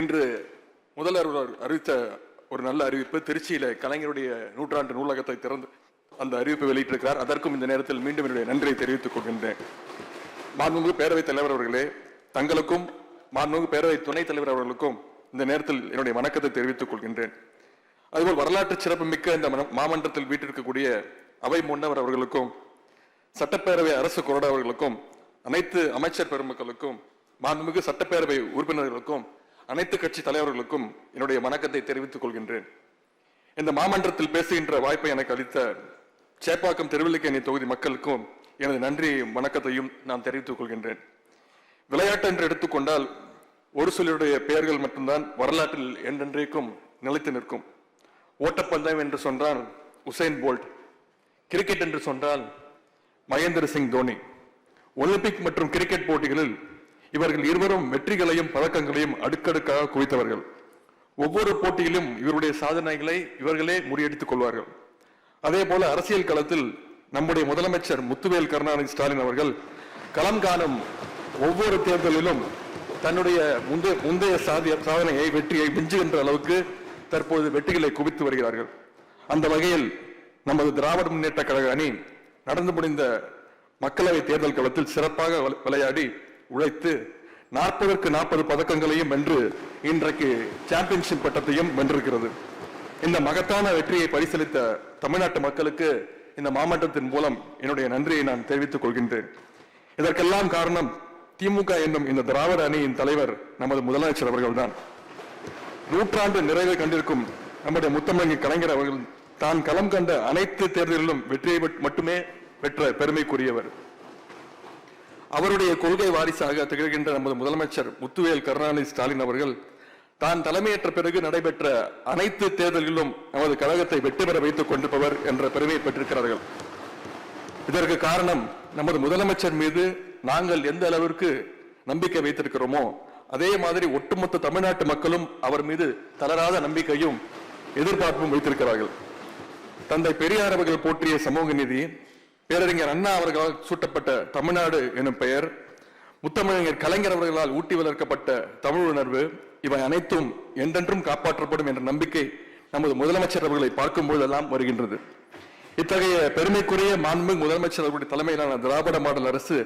இன்று முதல்வர் அறிவித்த ஒரு நல்ல அறிவிப்பு. திருச்சியில கலைஞருடைய நூற்றாண்டு நூலகத்தை திறந்து அந்த அறிவிப்பு வெளியிட்டிருக்கிறார். அதற்கும் இந்த நேரத்தில் மீண்டும் என்னுடைய நன்றியை தெரிவித்துக் கொள்கின்றேன். மாண்புமிகு பேரவைத் தலைவர் அவர்களே தங்களுக்கும் மாண்புமிகு பேரவை துணைத் தலைவர் அவர்களுக்கும் இந்த நேரத்தில் என்னுடைய வணக்கத்தை தெரிவித்துக் கொள்கின்றேன். அதுபோல் வரலாற்று சிறப்புமிக்க இந்த மாமன்றத்தில் வீட்டிருக்கக்கூடிய அவை முன்னவர் அவர்களுக்கும் சட்டப்பேரவை அரசு கொறடா அவர்களுக்கும் அனைத்து அமைச்சர் பெருமக்களுக்கும் மாண்புமிகு சட்டப்பேரவை உறுப்பினர்களுக்கும் அனைத்து கட்சி தலைவர்களுக்கும் என்னுடைய வணக்கத்தை தெரிவித்துக் கொள்கின்றேன். இந்த மாமன்றத்தில் பேசுகின்ற வாய்ப்பை எனக்கு அளித்த சேப்பாக்கம் திருவல்லிக்கேணி தொகுதி மக்களுக்கும் எனது நன்றியையும் வணக்கத்தையும் நான் தெரிவித்துக் கொள்கின்றேன். விளையாட்டு என்று எடுத்துக்கொண்டால் ஒரு சிலருடைய பெயர்கள் மட்டும்தான் வரலாற்றில் என்றென்றைக்கும் நிலைத்து நிற்கும். ஓட்டப்பந்தயம் என்று சொன்னால் உசைன் போல்ட் கிரிக்கெட் என்று சொன்னால் மகேந்திர சிங் தோனி. ஒலிம்பிக் மற்றும் கிரிக்கெட் போட்டிகளில் இவர்கள் இருவரும் வெற்றிகளையும் பதக்கங்களையும் அடுக்கடுக்காக குவித்தவர்கள். ஒவ்வொரு போட்டியிலும் இவருடைய சாதனைகளை இவர்களே முறியடித்துக் கொள்வார்கள். அதே போல அரசியல் களத்தில் நம்முடைய முதலமைச்சர் முத்துவேல் கருணாநிதி ஸ்டாலின் அவர்கள் களம் காணும் ஒவ்வொரு தேர்தலிலும் தன்னுடைய முந்தைய முந்தைய சாதிய சாதனையை வெற்றியை மிஞ்சுகின்ற அளவுக்கு தற்போது வெற்றிகளை குவித்து வருகிறார்கள். அந்த வகையில் நமது திராவிட முன்னேற்ற கழக அணி நடந்து முடிந்த மக்களவை தேர்தல் களத்தில் சிறப்பாக விளையாடி உழைத்து நாற்பதற்கு நாற்பது பதக்கங்களையும் வென்று இன்றைக்கு சாம்பியன்ஷிப் பட்டத்தையும் வென்றிருக்கிறது. இந்த மகத்தான வெற்றியை பரிசீலித்த தமிழ்நாட்டு மக்களுக்கு இந்த மாமட்டத்தின் மூலம் என்னுடைய நன்றியை நான் தெரிவித்துக் கொள்கின்றேன். இதற்கெல்லாம் காரணம் திமுக என்னும் இந்த திராவிட அணியின் தலைவர் நமது முதலமைச்சர் அவர்கள்தான். நூற்றாண்டு நிறைவை கண்டிருக்கும் நம்முடைய முத்தமிழங்கி கலைஞர் அவர்கள் தான் களம் கண்ட அனைத்து தேர்தலிலும் வெற்றியை மட்டுமே பெற்ற பெருமைக்குரியவர். அவருடைய கொள்கை வாரிசாக திகழ்கின்ற நமது முதலமைச்சர் முத்துவேல் கருணாநிதி ஸ்டாலின் அவர்கள் தான் தலைமையேற்ற பிறகு நடைபெற்ற அனைத்து தேர்தல்களிலும் நமது கழகத்தை வெற்றி பெற வைத்துக் கொண்டிருப்பவர் என்ற பெருமையை பெற்றிருக்கிறார்கள். இதற்கு காரணம் நமது முதலமைச்சர் மீது நாங்கள் எந்த அளவிற்கு நம்பிக்கை வைத்திருக்கிறோமோ அதே மாதிரி ஒட்டுமொத்த தமிழ்நாட்டு மக்களும் அவர் மீது தளராத நம்பிக்கையும் எதிர்பார்ப்பும் வைத்திருக்கிறார்கள். தந்தை பெரியார் அவர்கள் போற்றிய சமூக நீதி பேரறிஞர் அண்ணா அவர்களால் சூட்டப்பட்ட தமிழ்நாடு எனும் பெயர் முத்தமிழர் கலைஞர் அவர்களால் ஊட்டி வளர்க்கப்பட்ட தமிழ் உணர்வு இவை அனைத்தும் என்றென்றும் காப்பாற்றப்படும் என்ற நம்பிக்கை நமது முதலமைச்சர் அவர்களை பார்க்கும் போதெல்லாம் வருகின்றது. இத்தகைய பெருமைக்குரிய மாண்பு முதலமைச்சர் அவர்களுடைய தலைமையிலான திராவிட மாடல் அரசு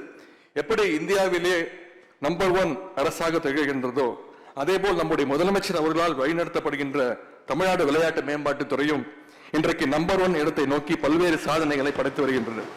எப்படி இந்தியாவிலே நம்பர் ஒன் அரசாக திகழ்கின்றதோ அதேபோல் நம்முடைய முதலமைச்சர் அவர்களால் வழிநடத்தப்படுகின்ற தமிழ்நாடு விளையாட்டு மேம்பாட்டுத் துறையும் இன்றைக்கு நம்பர் ஒன் இடத்தை நோக்கி பல்வேறு சாதனைகளை படைத்து வருகின்றனர்